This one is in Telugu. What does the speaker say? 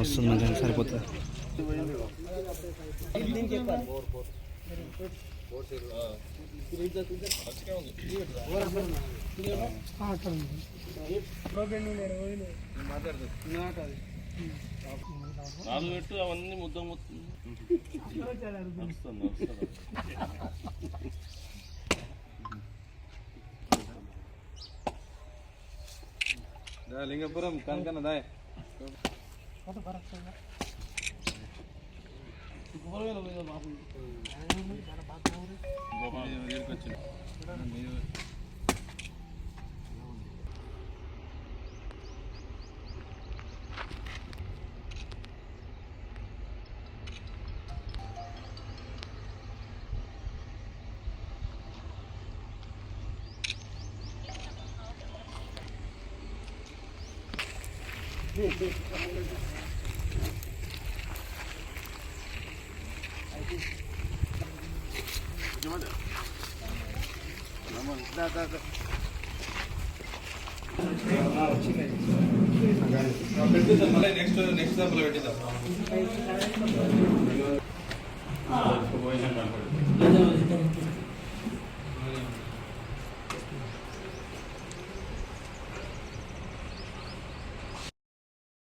వస్తుంది మంచిగా సరిపోతుంది. నాలుగు పెట్టు అవన్నీ ముద్ద లింగపురం కనకన్న దాయ్ బాబు. నెక్స్ట్ నెక్స్ట్ దాంట్లో పెట్టిద్దాం లేదు